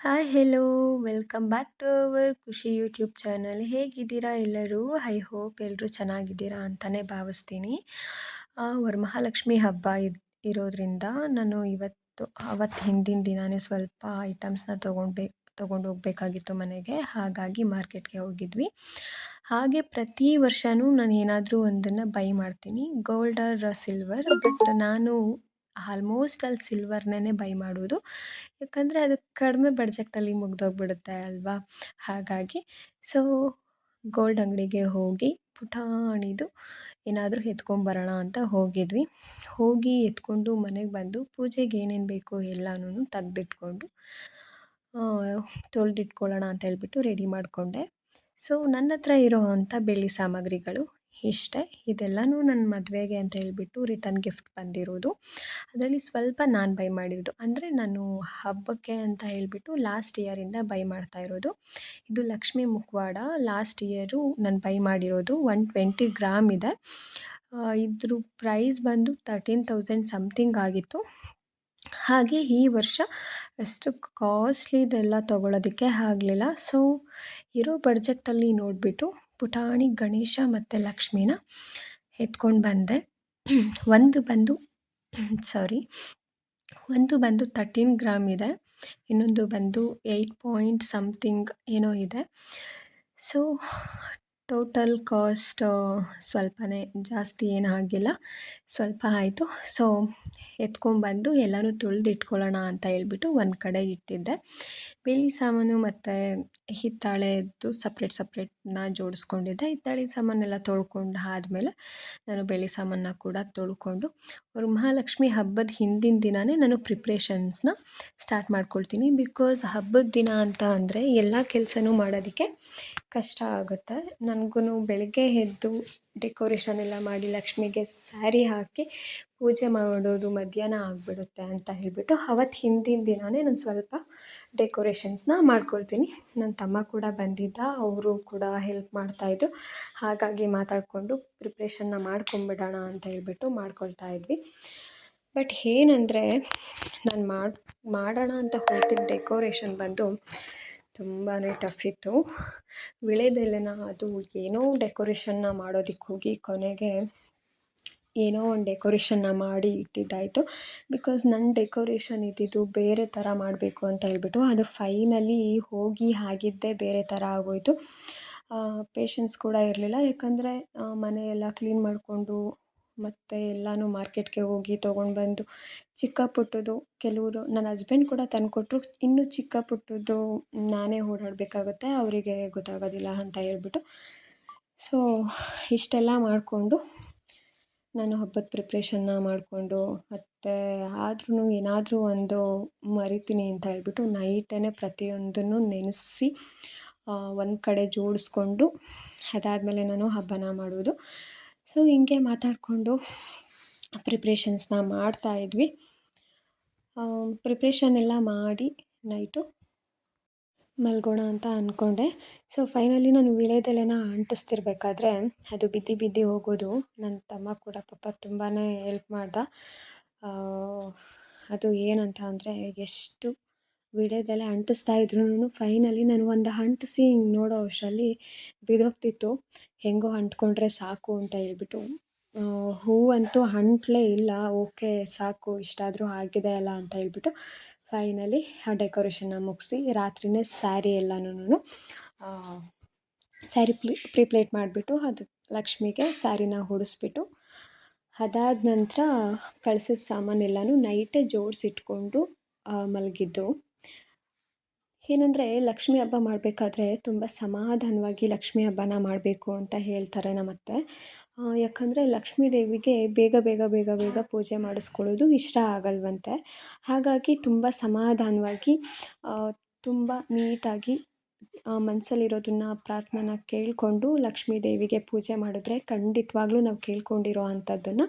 Hi hello welcome back to our Khushi YouTube channel ಹೇಗಿದ್ದೀರಾ ಎಲ್ಲರೂ? I hope ಎಲ್ಲರೂ ಚೆನ್ನಾಗಿದ್ದೀರಾ ಅಂತಲೇ ಭಾವಿಸ್ತೀನಿ. ವರ್ಮಹಾಲಕ್ಷ್ಮಿ ಹಬ್ಬ ಇರೋದ್ರಿಂದ ನಾನು ಇವತ್ತು ಅವತ್ತು ಹಿಂದಿನ ದಿನಾನೇ ಸ್ವಲ್ಪ ಐಟಮ್ಸ್ನ ತೊಗೊಂಡ್ಬೇಕು ತೊಗೊಂಡು ಹೋಗಬೇಕಾಗಿತ್ತು ಮನೆಗೆ. ಹಾಗಾಗಿ ಮಾರ್ಕೆಟ್ಗೆ ಹೋಗಿದ್ವಿ. ಹಾಗೆ ಪ್ರತಿ ವರ್ಷವೂ ನಾನು ಏನಾದರೂ ಒಂದನ್ನು ಬೈ ಮಾಡ್ತೀನಿ. ಗೋಲ್ಡ್ ಆರ್ ಸಿಲ್ವರ್ ಬಟ್ ನಾನು ಆಲ್ಮೋಸ್ಟ್ ಅಲ್ಲಿ ಸಿಲ್ವರ್ನೇ ಬೈ ಮಾಡೋದು ಯಾಕಂದರೆ ಅದು ಕಡಿಮೆ ಬಡ್ಜೆಟಲ್ಲಿ ಮುಗ್ದೋಗ್ಬಿಡುತ್ತೆ ಅಲ್ವಾ? ಹಾಗಾಗಿ ಸೊ ಗೋಲ್ಡ್ ಅಂಗಡಿಗೆ ಹೋಗಿ ಪುಟಾಣಿದು ಏನಾದರೂ ಎತ್ಕೊಂಬರೋಣ ಅಂತ ಹೋಗಿದ್ವಿ. ಹೋಗಿ ಎತ್ಕೊಂಡು ಮನೆಗೆ ಬಂದು ಪೂಜೆಗೆ ಏನೇನು ಬೇಕು ಎಲ್ಲನೂ ತೆಗ್ದಿಟ್ಕೊಂಡು ತೊಳೆದಿಟ್ಕೊಳ್ಳೋಣ ಅಂತ ಹೇಳ್ಬಿಟ್ಟು ರೆಡಿ ಮಾಡಿಕೊಂಡೆ. ಸೊ ನನ್ನ ಹತ್ರ ಇರೋ ಅಂಥ ಬೆಳ್ಳಿ ಸಾಮಗ್ರಿಗಳು ಇಷ್ಟೇ. ಇದೆಲ್ಲನೂ ನನ್ನ ಮದುವೆಗೆ ಅಂತ ಹೇಳಿಬಿಟ್ಟು ರಿಟರ್ನ್ ಗಿಫ್ಟ್ ಬಂದಿರೋದು. ಅದರಲ್ಲಿ ಸ್ವಲ್ಪ ನಾನು ಬೈ ಮಾಡಿರೋದು. ಅಂದರೆ ನಾನು ಹಬ್ಬಕ್ಕೆ ಅಂತ ಹೇಳಿಬಿಟ್ಟು ಲಾಸ್ಟ್ ಇಯರಿಂದ ಬೈ ಮಾಡ್ತಾ ಇರೋದು. ಇದು ಲಕ್ಷ್ಮಿ ಮುಖವಾಡ ಲಾಸ್ಟ್ ಇಯರು ನಾನು ಬೈ ಮಾಡಿರೋದು. ಒನ್ ಟ್ವೆಂಟಿ ಗ್ರಾಮ್ ಇದೆ. ಇದ್ರ ಪ್ರೈಸ್ ಬಂದು ತರ್ಟೀನ್ ತೌಸಂಡ್ ಸಮಥಿಂಗ್ ಆಗಿತ್ತು. ಹಾಗೆ ಈ ವರ್ಷ ಅಷ್ಟು ಕಾಸ್ಟ್ಲಿದೆಲ್ಲ ತೊಗೊಳೋದಕ್ಕೆ ಆಗಲಿಲ್ಲ. ಸೊ ಇರೋ ಬಡ್ಜೆಟಲ್ಲಿ ನೋಡಿಬಿಟ್ಟು ಪುಟಾಣಿ, ಗಣೇಶ ಮತ್ತು ಲಕ್ಷ್ಮೀನ ಎತ್ಕೊಂಡು ಬಂದೆ. ಒಂದು ಬಂದು ಸಾರಿ ಒಂದು ಬಂದು ತರ್ಟೀನ್ ಗ್ರಾಮ್ ಇದೆ. ಇನ್ನೊಂದು ಬಂದು ಏಯ್ಟ್ ಪಾಯಿಂಟ್ ಸಮ್ಥಿಂಗ್ ಏನೋ ಇದೆ. ಸೊ ಟೋಟಲ್ ಕಾಸ್ಟ್ ಸ್ವಲ್ಪನೇ ಜಾಸ್ತಿ ಏನಾಗಿಲ್ಲ ಸ್ವಲ್ಪ ಆಯಿತು. ಸೊ ಎತ್ಕೊಂಬಂದು ಎಲ್ಲನೂ ತುಳಿದಿಟ್ಕೊಳ್ಳೋಣ ಅಂತ ಹೇಳ್ಬಿಟ್ಟು ಒಂದು ಕಡೆ ಇಟ್ಟಿದ್ದೆ. ಬೆಳ್ಳಿ ಸಾಮಾನು ಮತ್ತು ಹಿತ್ತಾಳೆದು ಸಪ್ರೇಟ್ ಸಪ್ರೇಟ್ನ ಜೋಡಿಸ್ಕೊಂಡಿದ್ದೆ. ಹಿತ್ತಾಳೆ ಸಾಮಾನೆಲ್ಲ ತೊಳ್ಕೊಂಡು ಆದಮೇಲೆ ನಾನು ಬೆಳ್ಳಿ ಸಾಮಾನನ್ನ ಕೂಡ ತೊಳ್ಕೊಂಡು ಮಹಾಲಕ್ಷ್ಮಿ ಹಬ್ಬದ ಹಿಂದಿನ ದಿನವೇ ನಾನು ಪ್ರಿಪ್ರೇಷನ್ಸ್ನ ಸ್ಟಾರ್ಟ್ ಮಾಡ್ಕೊಳ್ತೀನಿ. ಬಿಕಾಸ್ ಹಬ್ಬದ ದಿನ ಅಂತ ಅಂದರೆ ಎಲ್ಲ ಕೆಲಸನೂ ಮಾಡೋದಕ್ಕೆ ಕಷ್ಟ ಆಗುತ್ತೆ. ನನಗೂ ಬೆಳಗ್ಗೆ ಎದ್ದು ಡೆಕೋರೇಷನ್ ಎಲ್ಲ ಮಾಡಿ ಲಕ್ಷ್ಮಿಗೆ ಸ್ಯಾರಿ ಹಾಕಿ ಪೂಜೆ ಮಾಡೋದು ಮಧ್ಯಾಹ್ನ ಆಗಿಬಿಡುತ್ತೆ ಅಂತ ಹೇಳಿಬಿಟ್ಟು ಅವತ್ತು ಹಿಂದಿನ ದಿನವೇ ನಾನು ಸ್ವಲ್ಪ ಡೆಕೋರೇಷನ್ಸ್ನ ಮಾಡ್ಕೊಳ್ತೀನಿ. ನನ್ನ ತಮ್ಮ ಕೂಡ ಬಂದಿದ್ದ, ಅವರು ಕೂಡ ಹೆಲ್ಪ್ ಮಾಡ್ತಾಯಿದ್ರು ಹಾಗಾಗಿ ಮಾತಾಡಿಕೊಂಡು ಪ್ರಿಪ್ರೇಷನ್ನ ಮಾಡ್ಕೊಂಬಿಡೋಣ ಅಂತ ಹೇಳ್ಬಿಟ್ಟು ಮಾಡ್ಕೊಳ್ತಾ ಇದ್ವಿ. ಬಟ್ ಏನಂದರೆ, ನಾನು ಮಾಡಿ, ಮಾಡೋಣ ಅಂತ ಹೊರಟಿದ್ದ ಡೆಕೋರೇಷನ್ ಬಂದು ತುಂಬಾ ಟಫ್ ಇತ್ತು. ವಿಳೆದೆಲೆನ ಅದು ಏನೋ ಡೆಕೋರೇಷನ್ನ ಮಾಡೋದಕ್ಕೆ ಹೋಗಿ ಕೊನೆಗೆ ಏನೋ ಒಂದು ಡೆಕೋರೇಷನ್ನ ಮಾಡಿ ಇಟ್ಟಿದ್ದಾಯಿತು. ಬಿಕಾಸ್ ನನ್ನ ಡೆಕೋರೇಷನ್ ಇದ್ದಿದ್ದು ಬೇರೆ ಥರ ಮಾಡಬೇಕು ಅಂತ ಹೇಳ್ಬಿಟ್ಟು ಅದು ಫೈನಲಿ ಹೋಗಿ ಆಗಿದ್ದೇ ಬೇರೆ ಥರ ಆಗೋಯಿತು. ಪೇಷನ್ಸ್ ಕೂಡ ಇರಲಿಲ್ಲ. ಯಾಕಂದರೆ ಮನೆಯೆಲ್ಲ ಕ್ಲೀನ್ ಮಾಡಿಕೊಂಡು ಮತ್ತು ಎಲ್ಲನೂ ಮಾರ್ಕೆಟ್ಗೆ ಹೋಗಿ ತೊಗೊಂಡು ಬಂದು ಚಿಕ್ಕ ಪುಟ್ಟದ್ದು ಕೆಲವರು ನನ್ನ ಹಸ್ಬೆಂಡ್ ಕೂಡ ತಂದುಕೊಟ್ರು ಇನ್ನೂ ಚಿಕ್ಕ ಪುಟ್ಟದ್ದು ನಾನೇ ಓಡಾಡಬೇಕಾಗುತ್ತೆ. ಅವರಿಗೆ ಗೊತ್ತಾಗೋದಿಲ್ಲ ಅಂತ ಹೇಳ್ಬಿಟ್ಟು. ಸೊ ಇಷ್ಟೆಲ್ಲ ಮಾಡಿಕೊಂಡು ನಾನು ಹಬ್ಬದ ಪ್ರಿಪ್ರೇಷನ್ನ ಮಾಡಿಕೊಂಡು, ಮತ್ತು ಆದ್ರೂ ಏನಾದರೂ ಒಂದು ಮರಿತೀನಿ ಅಂತ ಹೇಳ್ಬಿಟ್ಟು ನೈಟೇ ಪ್ರತಿಯೊಂದನ್ನು ನೆನೆಸಿ ಒಂದು ಕಡೆ ಜೋಡಿಸ್ಕೊಂಡು, ಅದಾದಮೇಲೆ ನಾನು ಹಬ್ಬನ ಮಾಡೋದು. ಸೊ ಹಿಂಗೆ ಮಾತಾಡಿಕೊಂಡು ಪ್ರಿಪ್ರೇಷನ್ಸ್ನ ಮಾಡ್ತಾಯಿದ್ವಿ ಪ್ರಿಪ್ರೇಷನ್ ಎಲ್ಲ ಮಾಡಿ ನೈಟು ಮಲ್ಗೋಣ ಅಂತ ಅಂದ್ಕೊಂಡೆ ಸೊ ಫೈನಲಿ ನಾನು ವೀಳ್ಯದೆಲೆನ ಅಂಟಿಸ್ತಿರ್ಬೇಕಾದ್ರೆ ಅದು ಬಿದ್ದು ಬಿದ್ದು ಹೋಗೋದು. ನನ್ನ ತಮ್ಮ ಕೂಡ ಪಾಪ ತುಂಬಾ ಹೆಲ್ಪ್ ಮಾಡ್ದ. ಅದು ಏನಂತ ಅಂದರೆ ಎಷ್ಟು ವೀಳ್ಯದೆಲೆ ಅಂಟಿಸ್ತಾ ಇದ್ರೂ ಫೈನಲಿ ನಾನು ಒಂದು ಅಂಟಿಸಿ ಹಿಂಗೆ ನೋಡೋ ಅಷ್ಟರಲ್ಲಿ ಬಿದ್ದೋಗ್ತಿತ್ತು. ಹೆಂಗೋ ಅಂಟ್ಕೊಂಡ್ರೆ ಸಾಕು ಅಂತ ಹೇಳ್ಬಿಟ್ಟು. ಹೂವಂತೂ ಅಂಟ್ಲೇ ಇಲ್ಲ. ಓಕೆ, ಸಾಕು, ಇಷ್ಟಾದರೂ ಆಗಿದೆ ಅಲ್ಲ ಅಂತ ಹೇಳ್ಬಿಟ್ಟು ಫೈನಲಿ ಆ ಡೆಕೋರೇಷನ್ನ ಮುಗಿಸಿ ರಾತ್ರಿಯೇ ಸ್ಯಾರಿ ಎಲ್ಲನೂ ಸ್ಯಾರಿ ಪ್ಲಿ, ಪ್ರಿಪ್ಲೇಟ್ ಮಾಡಿಬಿಟ್ಟು ಅದು ಲಕ್ಷ್ಮಿಗೆ ಸ್ಯಾರಿನ ಹೊಡಿಸ್ಬಿಟ್ಟು ಅದಾದ ನಂತರ ಕಳಿಸಿದ ಸಾಮಾನೆಲ್ಲನೂ ನೈಟೇ ಜೋಡಿಸಿಟ್ಕೊಂಡು ಮಲಗಿದ್ದು. ಏನಂದರೆ ಲಕ್ಷ್ಮಿ ಹಬ್ಬ ಮಾಡಬೇಕಾದ್ರೆ ತುಂಬ ಸಮಾಧಾನವಾಗಿ ಲಕ್ಷ್ಮಿ ಹಬ್ಬನ ಮಾಡಬೇಕು ಅಂತ ಹೇಳ್ತಾರೆ ನಮ್ಮತ್ತೆ. ಯಾಕಂದರೆ ಲಕ್ಷ್ಮೀ ದೇವಿಗೆ ಬೇಗ ಬೇಗ ಬೇಗ ಬೇಗ ಪೂಜೆ ಮಾಡಿಸ್ಕೊಳ್ಳೋದು ಇಷ್ಟ ಆಗಲ್ವಂತೆ. ಹಾಗಾಗಿ ತುಂಬ ಸಮಾಧಾನವಾಗಿ ತುಂಬ ನೀಟಾಗಿ ಮನಸ್ಸಲ್ಲಿರೋದನ್ನ ಪ್ರಾರ್ಥನೆ ಕೇಳಿಕೊಂಡು ಲಕ್ಷ್ಮೀ ದೇವಿಗೆ ಪೂಜೆ ಮಾಡಿದ್ರೆ ಖಂಡಿತವಾಗ್ಲೂ ನಾವು ಕೇಳ್ಕೊಂಡಿರೋ ಅಂಥದ್ದನ್ನು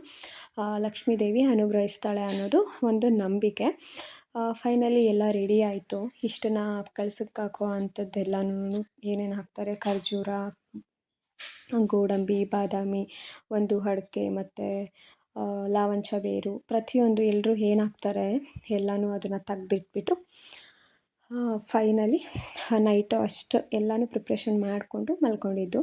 ಲಕ್ಷ್ಮೀ ದೇವಿ ಅನುಗ್ರಹಿಸ್ತಾಳೆ ಅನ್ನೋದು ಒಂದು ನಂಬಿಕೆ. ಫೈನಲಿ ಎಲ್ಲ ರೆಡಿ ಆಯಿತು. ಇಷ್ಟನ್ನ ಕಳ್ಸಕ್ಕೆ ಹಾಕೋ ಅಂಥದ್ದೆಲ್ಲನೂ ಏನೇನು ಹಾಕ್ತಾರೆ? ಖರ್ಜೂರ, ಗೋಡಂಬಿ, ಬಾದಾಮಿ, ಒಂದು ಅಡ್ಕೆ ಮತ್ತು ಲಾವಂಚ ಬೇರು ಪ್ರತಿಯೊಂದು ಎಲ್ಲರೂ ಏನು ಹಾಕ್ತಾರೆ? ಎಲ್ಲನೂ ಅದನ್ನು ತೆಗ್ದಿಟ್ಬಿಟ್ಟು ಫೈನಲಿ ನೈಟು ಅಷ್ಟು ಎಲ್ಲನೂ ಪ್ರಿಪ್ರೇಷನ್ ಮಾಡಿಕೊಂಡು ಮಲ್ಕೊಂಡಿದ್ದು.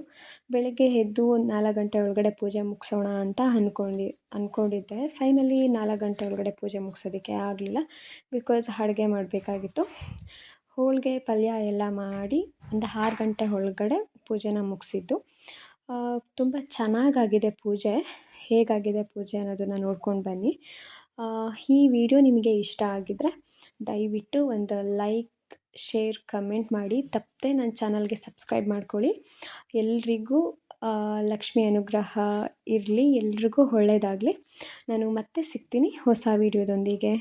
ಬೆಳಗ್ಗೆ ಎದ್ದು ಒಂದು ನಾಲ್ಕು ಗಂಟೆ ಒಳಗಡೆ ಪೂಜೆ ಮುಗಿಸೋಣ ಅಂತ ಅಂದ್ಕೊಂಡು ಅಂದ್ಕೊಂಡಿದ್ದೆ ಫೈನಲಿ ನಾಲ್ಕು ಗಂಟೆ ಒಳಗಡೆ ಪೂಜೆ ಮುಗಿಸೋದಕ್ಕೆ ಆಗಲಿಲ್ಲ ಬಿಕಾಸ್ ಅಡುಗೆ ಮಾಡಬೇಕಾಗಿತ್ತು. ಹೋಳಿಗೆ, ಪಲ್ಯ ಎಲ್ಲ ಮಾಡಿ ಒಂದು ಆರು ಗಂಟೆ ಒಳಗಡೆ ಪೂಜೆನ ಮುಗಿಸಿದ್ದು. ತುಂಬ ಚೆನ್ನಾಗಾಗಿದೆ ಪೂಜೆ. ಹೇಗಾಗಿದೆ ಪೂಜೆ ಅನ್ನೋದನ್ನು ನೋಡ್ಕೊಂಡು ಬನ್ನಿ. ಈ ವಿಡಿಯೋ ನಿಮಗೆ ಇಷ್ಟ ಆಗಿದ್ದರೆ ದಯವಿಟ್ಟು ಒಂದು ಲೈಕ್ ಶೇರ್ ಕಮೆಂಟ್ ಮಾಡಿ. ತಪ್ಪದೆ ನನ್ನ ಚಾನಲ್ಗೆ ಸಬ್ಸ್ಕ್ರೈಬ್ ಮಾಡ್ಕೊಳ್ಳಿ. ಎಲ್ರಿಗೂ ಲಕ್ಷ್ಮಿ ಅನುಗ್ರಹ ಇರಲಿ. ಎಲ್ರಿಗೂ ಒಳ್ಳೆಯದಾಗಲಿ ನಾನು ಮತ್ತೆ ಸಿಗ್ತೀನಿ ಹೊಸ ವಿಡಿಯೋದೊಂದಿಗೆ